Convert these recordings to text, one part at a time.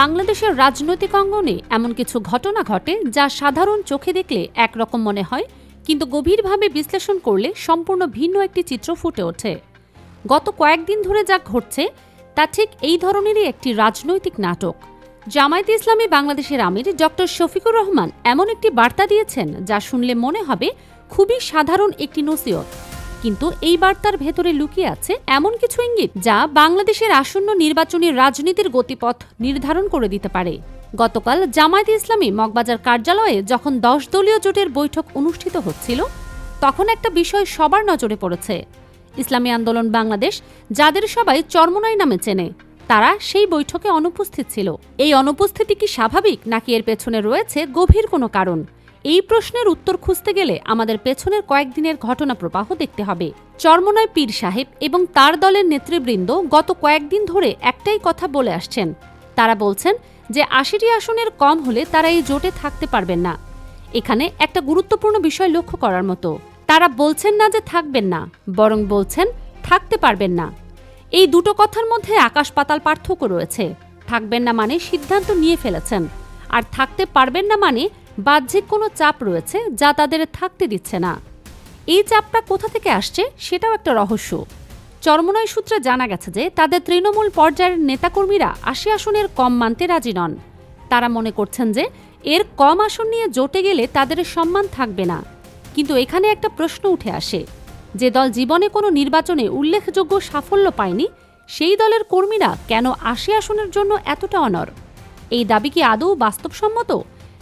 বাংলাদেশের রাজনৈতিক অঙ্গনে এমন কিছু ঘটনা ঘটে যা সাধারণ চোখে দেখলে একরকম মনে হয়, কিন্তু গভীরভাবে বিশ্লেষণ করলে সম্পূর্ণ ভিন্ন একটি চিত্র ফুটে ওঠে। গত কয়েকদিন ধরে যা ঘটছে, তা ঠিক এই ধরনেরই একটি রাজনৈতিক নাটক। জামায়াতে ইসলামী বাংলাদেশের আমির ডক্টর শফিকুর রহমান এমন একটি বার্তা দিয়েছেন যা শুনলে মনে হবে খুবই সাধারণ একটি নসিহত। কিন্তু এই বার্তার ভেতরে লুকিয়ে আছে এমন কিছু ইঙ্গিত যা বাংলাদেশের আসন্ন নির্বাচনী রাজনীতির গতিপথ নির্ধারণ করে দিতে পারে। গতকাল জামায়াতে ইসলামী মগবাজার কার্যালয়ে যখন দশ দলীয় জোটের বৈঠক অনুষ্ঠিত হচ্ছিল, তখন একটা বিষয় সবার নজরে পড়েছে। ইসলামী আন্দোলন বাংলাদেশ, যাদের সবাই চরমনাই নামে চেনে, তারা সেই বৈঠকে অনুপস্থিত ছিল। এই অনুপস্থিতি কি স্বাভাবিক, নাকি এর পেছনে রয়েছে গভীর কোনো কারণ? এই প্রশ্নের উত্তর খুঁজতে গেলে আমাদের পেছনের কয়েকদিনের ঘটনা প্রবাহ দেখতে হবে। চর্মনয় পীর সাহেব এবং তার দলের নেতৃবৃন্দ গত কয়েকদিন ধরে একটাই কথা বলে আসছেন। তারা বলছেন যে আশিটি আসনের কম হলে তারা এই জোটে থাকতে পারবেন না। এখানে একটা গুরুত্বপূর্ণ বিষয় লক্ষ্য করার মতো। তারা বলছেন না যে থাকবেন না, বরং বলছেন থাকতে পারবেন না। এই দুটো কথার মধ্যে আকাশ পাতাল পার্থক্য রয়েছে। থাকবেন না মানে সিদ্ধান্ত নিয়ে ফেলেছেন, আর থাকতে পারবেন না মানে বাহ্যিক কোনো চাপ রয়েছে যা তাদের থাকতে দিচ্ছে না। এই চাপটা কোথা থেকে আসছে সেটাও একটা রহস্য। চরমনয় সূত্রে জানা গেছে যে তাদের তৃণমূল পর্যায়ের নেতাকর্মীরা আশি আসনের কম মানতে রাজি নন। তারা মনে করছেন যে এর কম আসন নিয়ে জোটে গেলে তাদের সম্মান থাকবে না। কিন্তু এখানে একটা প্রশ্ন উঠে আসে। যে দল জীবনে কোনো নির্বাচনে উল্লেখযোগ্য সাফল্য পায়নি, সেই দলের কর্মীরা কেন আশি আসনের জন্য এতটা অনর এই দাবি কি আদৌ বাস্তবসম্মত?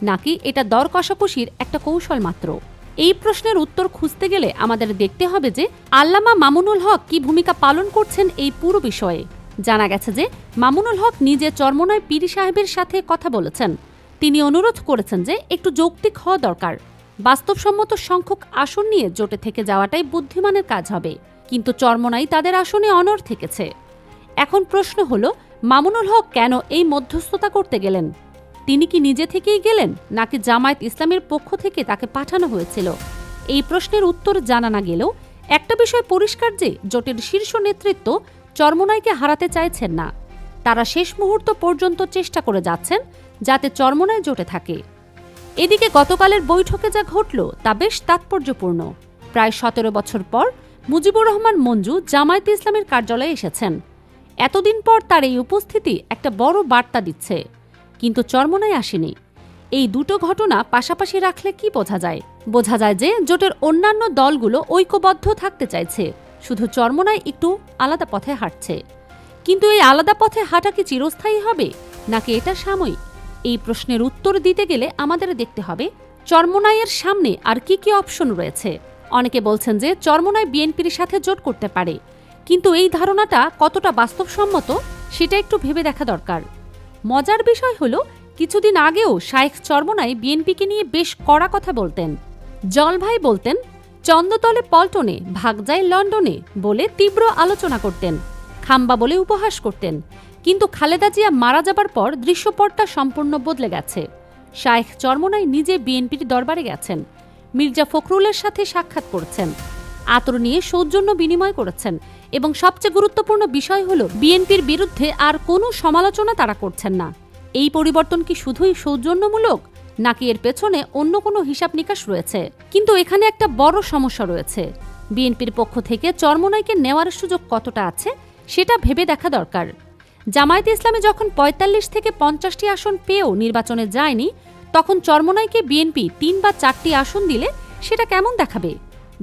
নাকি এটা দর কষাকষির একটা কৌশল মাত্র? এই প্রশ্নের উত্তর খুঁজতে গেলে আমাদের দেখতে হবে যে আল্লামা মামুনুল হক কি ভূমিকা পালন করছেন এই পুরো বিষয়ে। জানা গেছে যে মামুনুল হক নিজে চরমনয় পীরি সাহেবের সাথে কথা বলেছেন। তিনি অনুরোধ করেছেন যে একটু যৌক্তিক হওয়া দরকার। বাস্তবসম্মত সংখ্যক আসন নিয়ে জোটে থেকে যাওয়াটাই বুদ্ধিমানের কাজ হবে। কিন্তু চরমনাই তাদের আসনে অনর থেকেছে। এখন প্রশ্ন হল, মামুনুল হক কেন এই মধ্যস্থতা করতে গেলেন? তিনি কি নিজে থেকেই গেলেন, নাকি জামায়াত ইসলামের পক্ষ থেকে তাকে পাঠানো হয়েছিল? এই প্রশ্নের উত্তর জানা না গেলেও একটা বিষয় পরিষ্কার যে, জোটের শীর্ষ নেতৃত্ব চরমনাইকে হারাতে চাইছেন না। তারা শেষ মুহূর্ত পর্যন্ত চেষ্টা করে যাচ্ছেন যাতে চরমনায় জোটে থাকে। এদিকে গতকালের বৈঠকে যা ঘটল, তা বেশ তাৎপর্যপূর্ণ। প্রায় সতেরো বছর পর মুজিবুর রহমান মঞ্জু জামায়াতে ইসলামের কার্যালয়ে এসেছেন। এতদিন পর তার এই উপস্থিতি একটা বড় বার্তা দিচ্ছে। কিন্তু চরমনায় আসেনি। এই দুটো ঘটনা পাশাপাশি রাখলে কি বোঝা যায়? বোঝা যায় যে জোটের অন্যান্য দলগুলো ঐক্যবদ্ধ থাকতে চাইছে, শুধু চরমনায় একটু আলাদা পথে হাঁটছে। কিন্তু এই আলাদা পথে হাঁটা কি চিরস্থায়ী হবে, নাকি এটা সাময়িক? এই প্রশ্নের উত্তর দিতে গেলে আমাদের দেখতে হবে, চরমনাইয়ের সামনে আর কি কি অপশন রয়েছে। অনেকে বলছেন যে চরমনাই বিএনপির সাথে জোট করতে পারে, কিন্তু এই ধারণাটা কতটা বাস্তবসম্মত, সেটা একটু ভেবে দেখা দরকার। মজার বিষয় হলো, কিছুদিন আগেও শায়েখ চরমনাই বিএনপিকে নিয়ে বেশ কড়া কথা বলতেন। জলভাই বলতেন, চন্দ্রতলে পল্টনে ভাগ যায় লন্ডনে বলে তীব্র আলোচনা করতেন, খাম্বা বলে উপহাস করতেন। কিন্তু খালেদা জিয়া মারা যাবার পর দৃশ্যপটটা সম্পূর্ণ বদলে গেছে। শায়েখ চরমনাই নিজে বিএনপির দরবারে গেছেন, মির্জা ফখরুলের সাথে সাক্ষাৎ করেছেন, আতর নিয়ে সৌজন্য বিনিময় করেছেন এবং সবচেয়ে গুরুত্বপূর্ণ বিষয় হল, বিএনপির বিরুদ্ধে আর কোনো সমালোচনা তারা করছেন না। এই পরিবর্তন কি শুধুই সৌজন্যমূলক, নাকি এর পেছনে অন্য কোনো হিসাব নিকাশ রয়েছে? কিন্তু এখানে একটা বড় সমস্যা রয়েছে। বিএনপির পক্ষ থেকে চরমনাইকে নেওয়ার সুযোগ কতটা আছে, সেটা ভেবে দেখা দরকার। জামায়াতে ইসলামে যখন ৪৫ থেকে পঞ্চাশটি আসন পেয়েও নির্বাচনে যায়নি, তখন চরমনাইকে বিএনপি তিন বা চারটি আসন দিলে সেটা কেমন দেখাবে?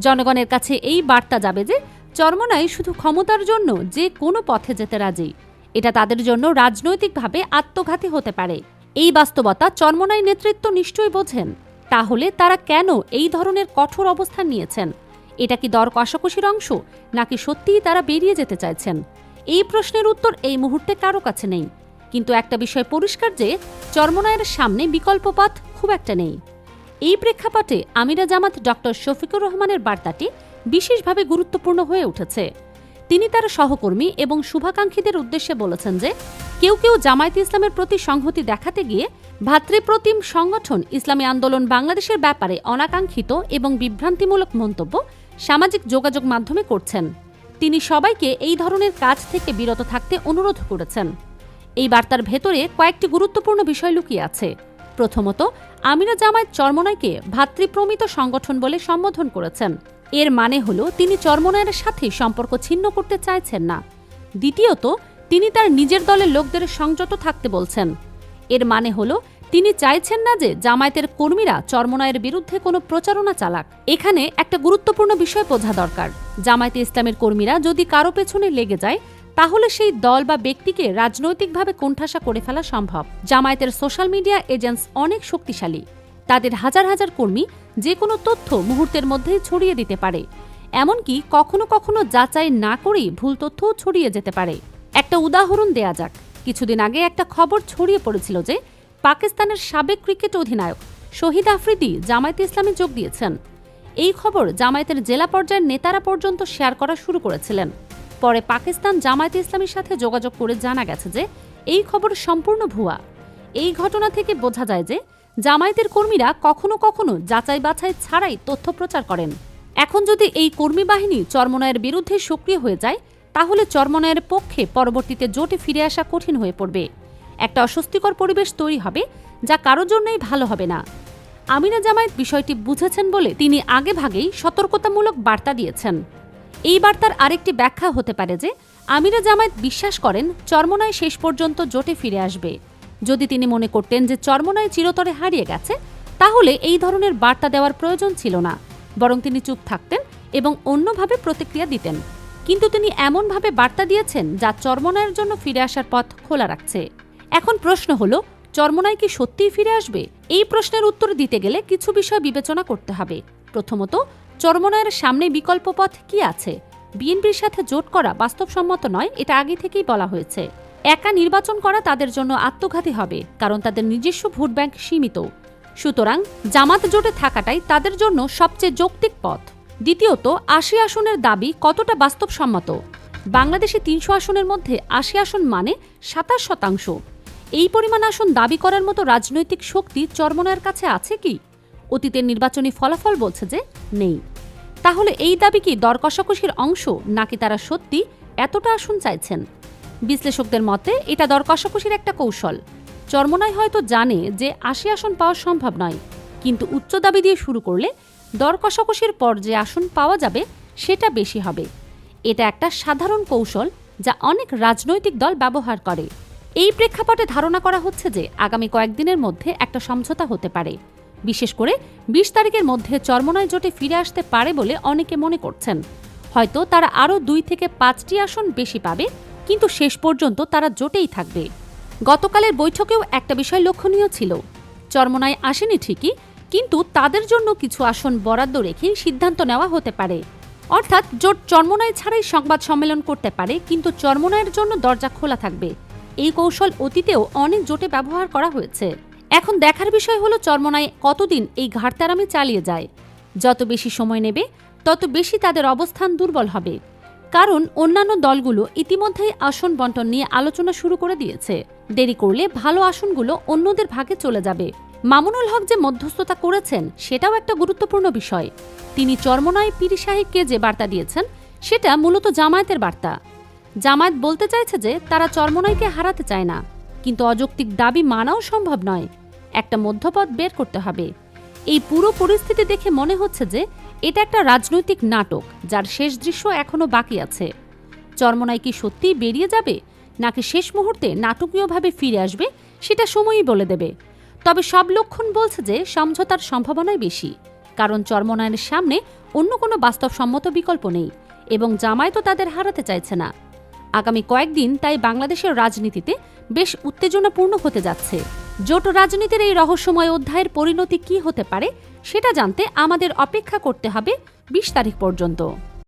জনগণের কাছে এই বার্তা যাবে যে চরমনাই শুধু ক্ষমতার জন্য যে কোনো পথে যেতে রাজি। এটা তাদের জন্য রাজনৈতিকভাবে আত্মঘাতী হতে পারে। এই বাস্তবতা চরমনাই নেতৃত্ব নিশ্চয়ই বোঝেন। তাহলে তারা কেন এই ধরনের কঠোর অবস্থান নিয়েছেন? এটা কি দর কষাকষির অংশ, নাকি সত্যিই তারা বেরিয়ে যেতে চাইছেন? এই প্রশ্নের উত্তর এই মুহূর্তে কারও কাছে নেই। কিন্তু একটা বিষয় পরিষ্কার যে চরমনায়ের সামনে বিকল্প পথ খুব একটা নেই। এই প্রেক্ষাপটে আমিরা জামাত ডক্টর শফিকুর রহমানের বার্তাটি বিশেষভাবে গুরুত্বপূর্ণ হয়ে উঠেছে। তিনি তার সহকর্মী এবং শুভাকাঙ্ক্ষীদের উদ্দেশ্যে বলেছেন যে, কেউ কেউ জামায়াতে ইসলামের প্রতি সংহতি দেখাতে গিয়ে ভাতৃপ্রতিম সংগঠন ইসলামী আন্দোলন বাংলাদেশের ব্যাপারে অনাকাঙ্ক্ষিত এবং বিভ্রান্তিমূলক মন্তব্য সামাজিক যোগাযোগ মাধ্যমে করছেন। তিনি সবাইকে এই ধরনের কাজ থেকে বিরত থাকতে অনুরোধ করেছেন। এই বার্তার ভেতরে কয়েকটি গুরুত্বপূর্ণ বিষয় লুকিয়ে আছে। প্রথমত, আমিরা জামায়াত চরমনাইকে ভাতৃপ্রমিত সংগঠন বলে সম্বোধন করেছেন। এর মানে হলো তিনি চরমনায়ের সাথে সম্পর্ক ছিন্ন করতে চাইছেন না। দ্বিতীয়ত, তিনি তার নিজের দলের লোকদের সংযত থাকতে বলছেন। এর মানে হলো, তিনি চাইছেন না যে জামায়াতের কর্মীরা চরমনায়ের বিরুদ্ধে কোনো প্রচারণা চালাক। এখানে একটা গুরুত্বপূর্ণ বিষয় বোঝা দরকার। জামায়াতে ইসলামের কর্মীরা যদি কারও পেছনে লেগে যায়, তাহলে সেই দল বা ব্যক্তিকে রাজনৈতিকভাবে কোণঠাসা করে ফেলা সম্ভব। জামায়াতের সোশ্যাল মিডিয়া এজেন্টস অনেক শক্তিশালী। তাদের হাজার হাজার কর্মী যে কোনো তথ্য মুহূর্তের মধ্যেই ছড়িয়ে দিতে পারে। এমনকি কখনো কখনো যাচাই না করেই ভুল তথ্যও ছড়িয়ে যেতে পারে। একটা উদাহরণ দেয়া যাক। কিছুদিন আগে একটা খবর ছড়িয়ে পড়েছিল যে পাকিস্তানের সাবেক ক্রিকেট অধিনায়ক শহীদ আফ্রিদি জামায়াতে ইসলামে যোগ দিয়েছেন। এই খবর জামায়াতের জেলা পর্যায়ের নেতারা পর্যন্ত শেয়ার করা শুরু করেছিলেন। পরে পাকিস্তান জামায়াতে ইসলামীর সাথে যোগাযোগ করে জানা গেছে যে এই খবর সম্পূর্ণ ভুয়া। এই ঘটনা থেকে বোঝা যায় যে জামায়াতের কর্মীরা কখনো কখনো যাচাই বাছাই ছাড়াই তথ্য প্রচার করেন। এখন যদি এই কর্মী বাহিনী চরমনায়ের বিরুদ্ধে সক্রিয় হয়ে যায়, তাহলে চরমনায়ের পক্ষে পরবর্তীতে জোটে ফিরে আসা কঠিন হয়ে পড়বে। একটা অস্বস্তিকর পরিবেশ তৈরি হবে, যা কারোর জন্যই ভালো হবে না। আমিনা জামায়াত বিষয়টি বুঝেছেন বলে তিনি আগেভাগেই সতর্কতামূলক বার্তা দিয়েছেন। এই বার্তার আরেকটি ব্যাখ্যা হতে পারে যে আমিরা জামায়াত বিশ্বাস করেন চরমনায় শেষ পর্যন্ত জোটে ফিরে আসবে। যদি তিনি মনে করতেন যে চরমনায় চিরতরে হারিয়ে গেছে, তাহলে এই ধরনের বার্তা দেওয়ার প্রয়োজন ছিল না। বরং তিনি চুপ থাকতেন এবং অন্যভাবে প্রতিক্রিয়া দিতেন। কিন্তু তিনি এমনভাবে বার্তা দিয়েছেন যা চরমনায়ের জন্য ফিরে আসার পথ খোলা রাখছে। এখন প্রশ্ন হলো, চরমনায় কি সত্যিই ফিরে আসবে? এই প্রশ্নের উত্তর দিতে গেলে কিছু বিষয় বিবেচনা করতে হবে। প্রথমত, চরমনায়ের সামনে বিকল্প পথ কি আছে? বিএনপির সাথে জোট করা বাস্তবসম্মত নয়, এটা আগে থেকেই বলা হয়েছে। একা নির্বাচন করা তাদের জন্য আত্মঘাতী হবে, কারণ তাদের নিজস্ব ভোট ব্যাংক সীমিত। সুতরাং জামাত জোটে থাকাটাই তাদের জন্য সবচেয়ে যৌক্তিক পথ। দ্বিতীয়ত, আশি আসনের দাবি কতটা বাস্তবসম্মত? বাংলাদেশে তিনশো আসনের মধ্যে আশি আসন মানে সাতাশ শতাংশ। এই পরিমাণ আসন দাবি করার মতো রাজনৈতিক শক্তি চরমনায়ের কাছে আছে কি? অতীতের নির্বাচনী ফলাফল বলছে যে নেই। তাহলে এই দাবি কি দর কষাকষির অংশ, নাকি তারা সত্যি এতটা আসন চাইছেন? বিশ্লেষকদের মতে, এটা দর কষাকষির একটা কৌশল। চরমনাই হয়তো জানে যে আশি আসন পাওয়া সম্ভব নয়, কিন্তু উচ্চ দাবি দিয়ে শুরু করলে দর কষাকষির পর যে আসন পাওয়া যাবে, সেটা বেশি হবে। এটা একটা সাধারণ কৌশল যা অনেক রাজনৈতিক দল ব্যবহার করে। এই প্রেক্ষাপটে ধারণা করা হচ্ছে যে আগামী কয়েকদিনের মধ্যে একটা সমঝোতা হতে পারে। বিশেষ করে বিশ তারিখের মধ্যে চরমনায় জোটে ফিরে আসতে পারে বলে অনেকে মনে করছেন। হয়তো তারা আরও দুই থেকে পাঁচটি আসন বেশি পাবে কিন্তু শেষ পর্যন্ত তারা জোটেই থাকবে। গতকালের বৈঠকেও একটা বিষয় লক্ষণীয় ছিল। চরমনায় আসেনি ঠিকই, কিন্তু তাদের জন্য কিছু আসন বরাদ্দ রেখে সিদ্ধান্ত নেওয়া হতে পারে। অর্থাৎ জোট চরমনায় ছাড়াই সংবাদ সম্মেলন করতে পারে, কিন্তু চরমনায়ের জন্য দরজা খোলা থাকবে। এই কৌশল অতীতেও অনেক জোটে ব্যবহার করা হয়েছে। এখন দেখার বিষয় হলো চরমনায় কতদিন এই ঘাটতারামি চালিয়ে যায়। যত বেশি সময় নেবে, তত বেশি তাদের অবস্থান দুর্বল হবে। কারণ অন্যান্য দলগুলো ইতিমধ্যেই আসন বন্টন নিয়ে আলোচনা শুরু করে দিয়েছে। দেরি করলে ভালো আসনগুলো অন্যদের ভাগে চলে যাবে। মামুনুল হক যে মধ্যস্থতা করেছেন, সেটাও একটা গুরুত্বপূর্ণ বিষয়। তিনি চরমনায় পীর সাহেবকে যে বার্তা দিয়েছেন, সেটা মূলত জামায়াতের বার্তা। জামায়াত বলতে চাইছে যে, তারা চরমনাইকে হারাতে চায় না। কিন্তু অযৌক্তিক দাবি মানাও সম্ভব নয়। একটা মধ্যপথ বের করতে হবে। এই পুরো পরিস্থিতি দেখে মনে হচ্ছে যে এটা একটা রাজনৈতিক নাটক, যার শেষ দৃশ্য এখনও বাকি আছে। চরমনাই কি সত্যিই বেরিয়ে যাবে, নাকি শেষ মুহূর্তে নাটকীয়ভাবে ফিরে আসবে, সেটা সময়ই বলে দেবে। তবে সব লক্ষণ বলছে যে, সমঝোতার সম্ভাবনাই বেশি। কারণ চরমনায়ের সামনে অন্য কোনো বাস্তবসম্মত বিকল্প নেই, এবং জামায়াতও তাদের হারাতে চাইছে না। আগামী কয়েকদিন তাই বাংলাদেশের রাজনীতিতে বেশ উত্তেজনাপূর্ণ হতে যাচ্ছে। জোট রাজনীতির এই রহস্যময় অধ্যায়ের পরিণতি কি হতে পারে সেটা জানতে আমাদের অপেক্ষা করতে হবে বিশ তারিখ পর্যন্ত।